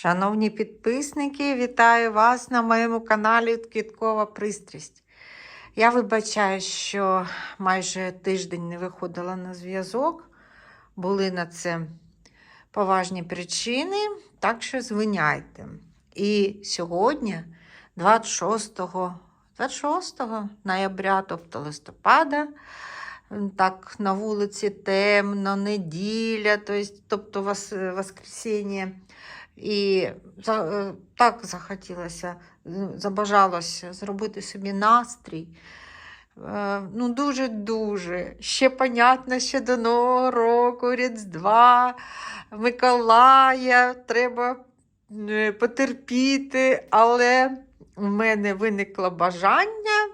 Шановні підписники, вітаю вас на моєму каналі Квіткова Пристрість. Я вибачаю, що майже тиждень не виходила на зв'язок. Були на це поважні причини, так що звиняйте. І сьогодні, 26, 26 ноября, тобто листопада, так на вулиці темно, неділя, тобто вос- воскресіння. І е, так захотілося, забажалося зробити собі настрій. Е, Ну, дуже-дуже. Ще, понятно, ще до Нового року, Різдва, Миколая, треба е, потерпіти, але в мене виникло бажання.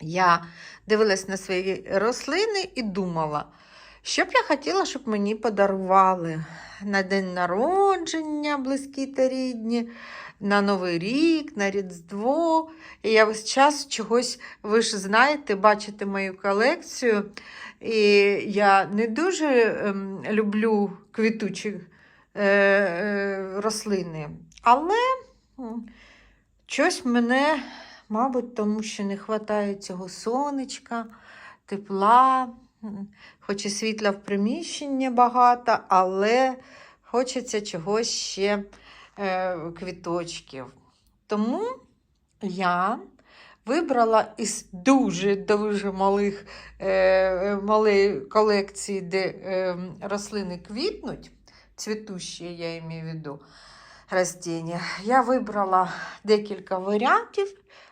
Я дивилась на свої рослини і думала, що б я хотіла, щоб мені подарували на день народження, близькі та рідні, на Новий рік, на Різдво. І я весь час чогось, ви ж знаєте, бачите мою колекцію. І я не дуже ем, люблю квітучі е, е, рослини, але щось мене, мабуть, тому що не вистачає цього сонечка, тепла. Хоч і світла в приміщенні багато, але хочеться чогось ще е, квіточків. Тому я вибрала із дуже-дуже малих е, малої колекції, де е, рослини квітнуть, цвітущі, я маю в виду, растіння. Я вибрала декілька варіантів,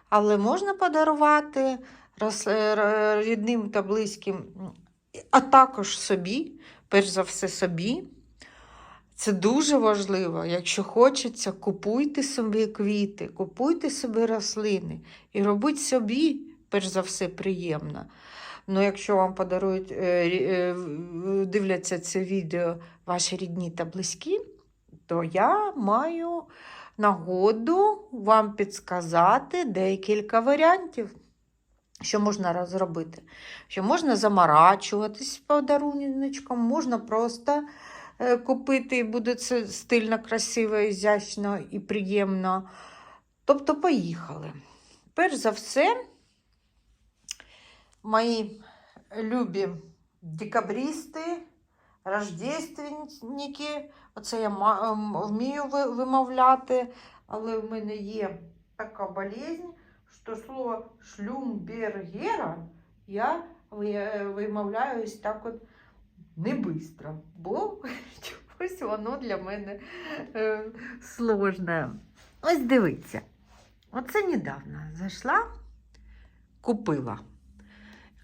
але можна подарувати е, рідним та близьким а також собі, перш за все собі. Це дуже важливо. Якщо хочеться, купуйте собі квіти, купуйте собі рослини і робіть собі, перш за все, приємно. Ну, якщо вам подарують, е, е, дивляться це відео ваші рідні та близькі, то я маю нагоду вам підсказати декілька варіантів, що можна розробити що можна заморачуватись подаруночком, можна просто е, купити, і буде це стильно, красиво, ізящно і приємно. Тобто, поїхали. Перш за все, мої любі декабристи, рождественники, оце я вмію вимовляти, але в мене є така болезнь, що слово шлюмбергера я ви- вимовляю ось так от не бистро, бо чогось воно для мене е, сложне. Ось дивіться. Оце недавно зайшла, купила.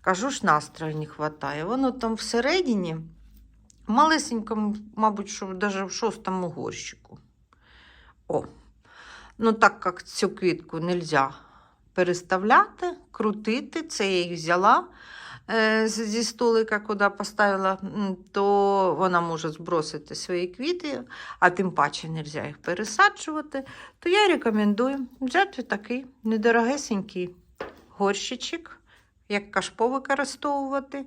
Кажу ж, настрою не вистачає. Воно там всередині, малесенькому, мабуть, що навіть в шостому горщику. О, ну так як цю квітку не можна переставляти, крутити. Це я їх взяла е, зі столика, куди поставила, то вона може збросити свої квіти, а тим паче не можна їх пересаджувати. То я рекомендую взяти такий недорогесенький горщичок, як кашпо використовувати,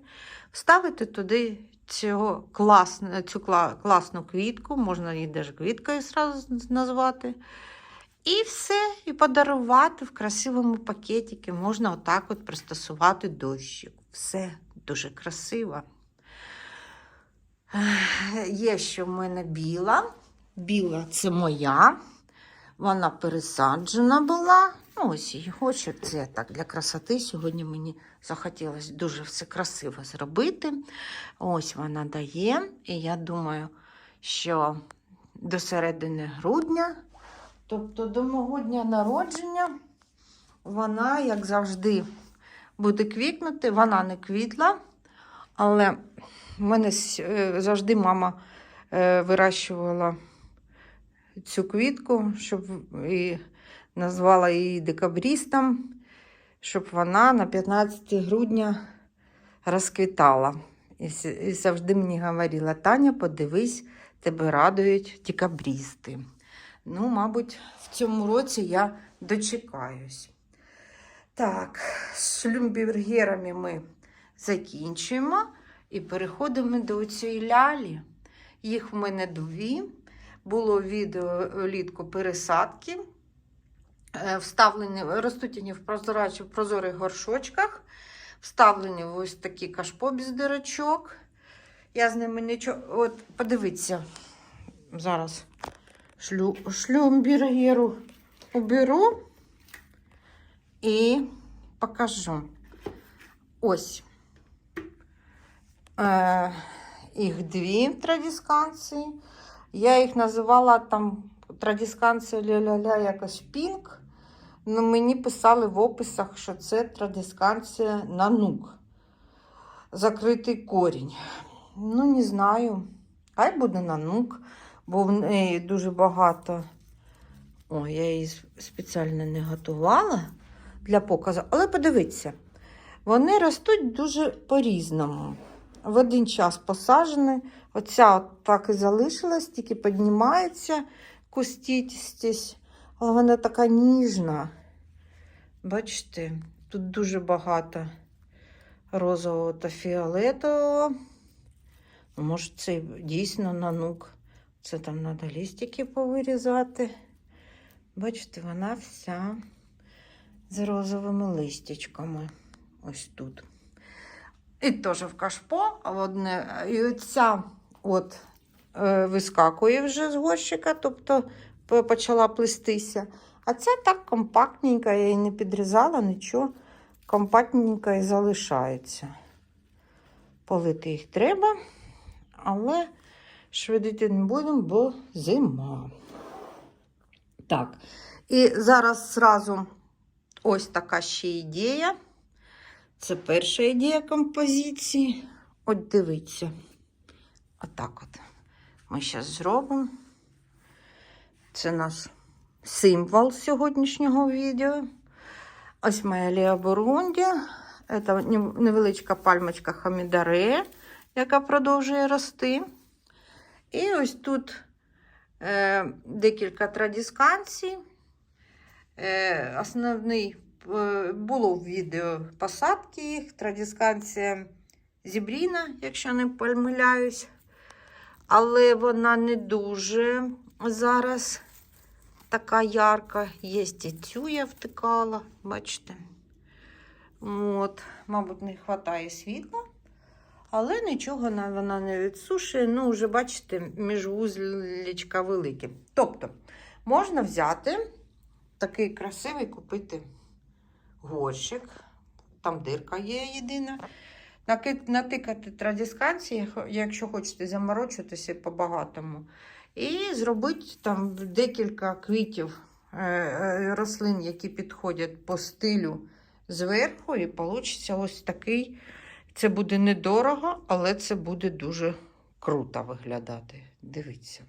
вставити туди цього класну, цю класну квітку, можна її навіть квіткою назвати. І все, і подарувати в красивому пакетику. Можна отак от пристосувати дощик. Все дуже красиво. Є ще в мене біла. Біла це моя. Вона пересаджена була. Ну, ось її хочу. Це так для красоти. Сьогодні мені захотілося дуже все красиво зробити. Ось вона дає. І я думаю, що до середини грудня Тобто до мого дня народження вона, як завжди, буде квітнути. Вона не квітла, але в мене е, завжди мама е, вирощувала цю квітку, щоб і назвала її декабрістом, щоб вона на 15 грудня розквітала. І завжди мені говорила: Таня, подивись, тебе радують декабрісти. Ну, мабуть, в цьому році я дочекаюсь. Так, з шлюмбергерами ми закінчуємо і переходимо до цієї лялі. Їх в мене дві. було відео влітку пересадки. Е, Вставлені, ростуть вони в в прозорих горшочках. Вставлені в ось такі кашпо без дирочок. Я з ними нічого. От, подивіться, зараз шлю, шлюмбергеру уберу і покажу. Ось. Е, їх дві традисканції. Я їх називала там традисканція ля-ля-ля якось пінк. Ну, мені писали в описах, що це традисканція нанук. Закритий корінь. Ну, не знаю. Хай буде нанук, бо в неї дуже багато. О, я її спеціально не готувала для показу. Але подивіться, вони ростуть дуже по-різному. В один час посаджені. Оця от так і залишилась, тільки піднімається кустістість. Але вона така ніжна. Бачите, тут дуже багато розового та фіолетового. Може, це дійсно нанук. Це там треба лістики повирізати. Бачите, вона вся з розовими листячками. Ось тут. І теж в кашпо, а одне, і оця от е, вискакує вже з горщика, тобто почала плестися. А ця так компактненька, я її не підрізала, нічого. Компактненька і залишається. Полити їх треба, але швидити не будемо, бо зима. Так, і зараз зразу ось така ще ідея. Це перша ідея композиції. От дивіться. Отак от. Ми зараз зробимо. Це наш символ сьогоднішнього відео. Ось моя Леа Це невеличка пальмочка хамідаре, яка продовжує рости. І ось тут е, декілька традисканцій. Е, основний е, було в відео посадки їх. Традисканція зібріна, якщо не помиляюсь. Але вона не дуже зараз така ярка. Є і цю я втикала, бачите. От, мабуть, не вистачає світла. Але нічого вона не відсушує. Ну, вже бачите, міжвузлічка велике. Тобто, можна взяти такий красивий купити горщик. Там дирка є єдина. Натикати традисканції, якщо хочете заморочитися по-багатому. І зробити там декілька квітів е, е, рослин, які підходять по стилю зверху, і вийде ось такий. Це буде недорого, але це буде дуже круто виглядати. Дивіться.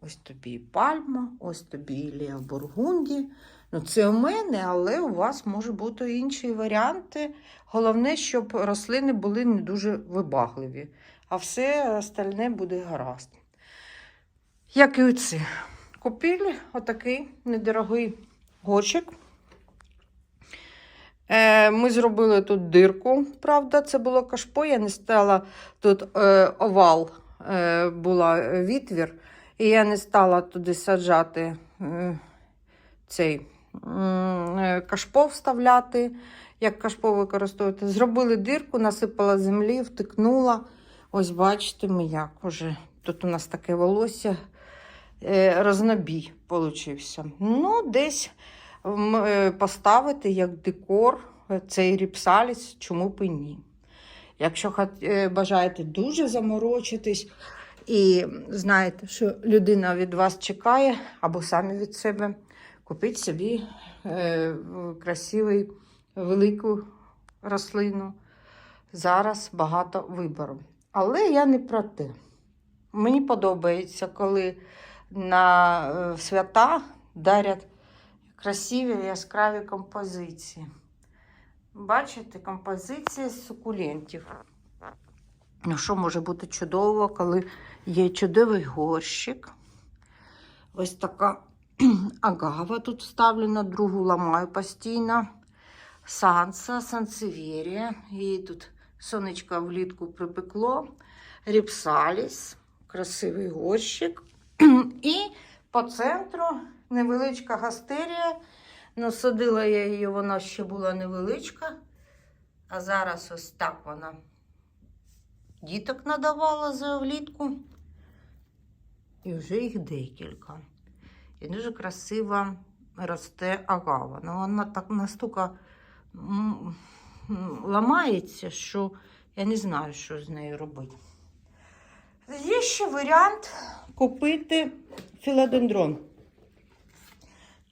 Ось тобі і пальма, ось тобі і Ліа Бургунді. Ну, це у мене, але у вас може бути інші варіанти. Головне, щоб рослини були не дуже вибагливі, а все остальне буде гаразд. Як і оці. Купили отакий недорогий горщик. Е, Ми зробили тут дирку, правда, це було кашпо. Я не стала тут е, овал, е, була відвір, і я не стала туди саджати е, цей е, кашпо вставляти, як кашпо використовувати. Зробили дирку, насипала землі, втикнула. Ось бачите, ми як уже. Тут у нас таке волосся, е, рознобій получився. Ну, десь е, поставити як декор е, цей ріпсаліс, чому б і ні. Якщо е, бажаєте дуже заморочитись і знаєте, що людина від вас чекає, або самі від себе, купіть собі е, красивий велику рослину. Зараз багато вибору. Але я не про те. Мені подобається, коли на е, свята дарять красиві яскраві композиції. Бачите, композиція з сукулентів. Ну, що може бути чудово, коли є чудовий горщик. Ось така агава тут вставлена, другу ламаю постійно. Санса, сансевірія. Її тут сонечко влітку припекло. Ріпсаліс, красивий горщик. І по центру невеличка гастерія. Ну, садила я її, вона ще була невеличка. А зараз ось так вона діток надавала за влітку. І вже їх декілька. І дуже красиво росте агава. Ну, вона так настільки м, ламається, що я не знаю, що з нею робити. Є ще варіант купити філодендрон.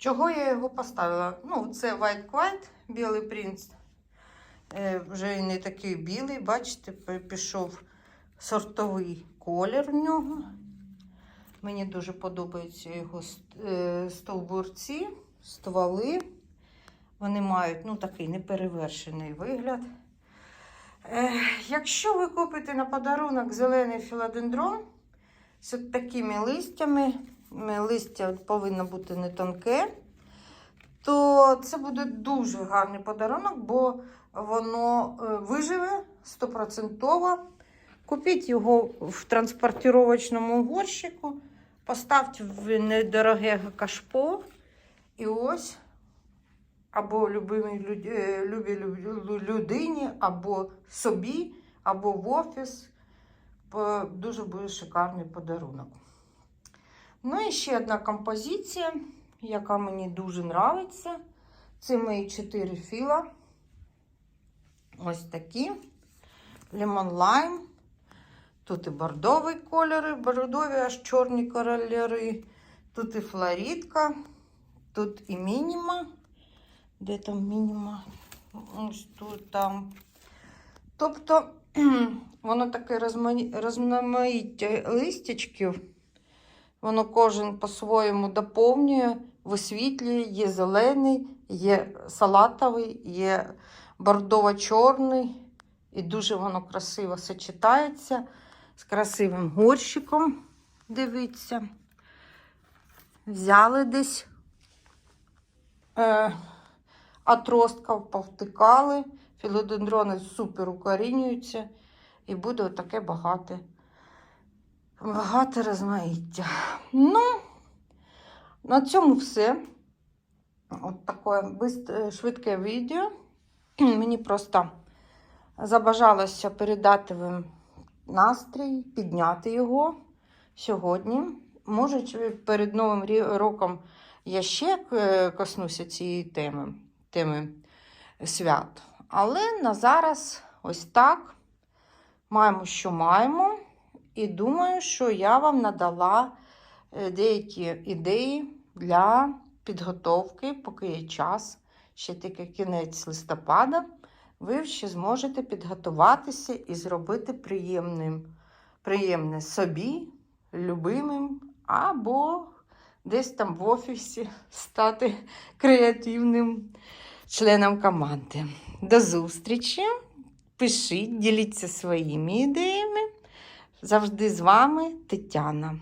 Чого я його поставила? Ну, це White White, білий принц. Е, вже не такий білий, бачите, пішов сортовий колір в нього. Мені дуже подобаються його е, стовбурці, стволи. Вони мають ну, такий неперевершений вигляд. Е, якщо ви купите на подарунок зелений філодендрон з такими листями, листя повинно бути не тонке, то це буде дуже гарний подарунок, бо воно е, виживе стопроцентово. Купіть його в транспортировочному горщику, поставте в недороге кашпо. І ось або любимій люд- е, людині, або собі, або в офіс. По- Дуже буде шикарний подарунок. Ну і ще одна композиція, яка мені дуже подобається. Це мої чотири філа. Ось такі. Лимон лайм. Тут і бордовий кольори, бордові аж чорні кольори. Тут і флорідка, тут і мініма. Де там мініма? Ось тут там. Тобто, воно таке розмаї- розноманіття листячків. Воно кожен по-своєму доповнює, висвітлює, є зелений, є салатовий, є бордово-чорний. І дуже воно красиво сочетається з красивим горщиком. Дивіться. Взяли десь е, отростка, повтикали. Філодендрони супер укорінюються. І буде отаке багате, багате розмаїття. Ну, на цьому все. От таке швидке відео. Мені просто забажалося передати вам настрій, підняти його сьогодні. Може, перед Новим роком я ще е, коснуся цієї теми, теми свят. Але на зараз ось так. Маємо, що маємо. І думаю, що я вам надала е, деякі ідеї для підготовки, поки є час, ще тільки кінець листопада ви ще зможете підготуватися і зробити приємним, приємне собі, любимим, або десь там в офісі стати креативним членом команди. До зустрічі! Пишіть, діліться своїми ідеями. Завжди з вами Тетяна.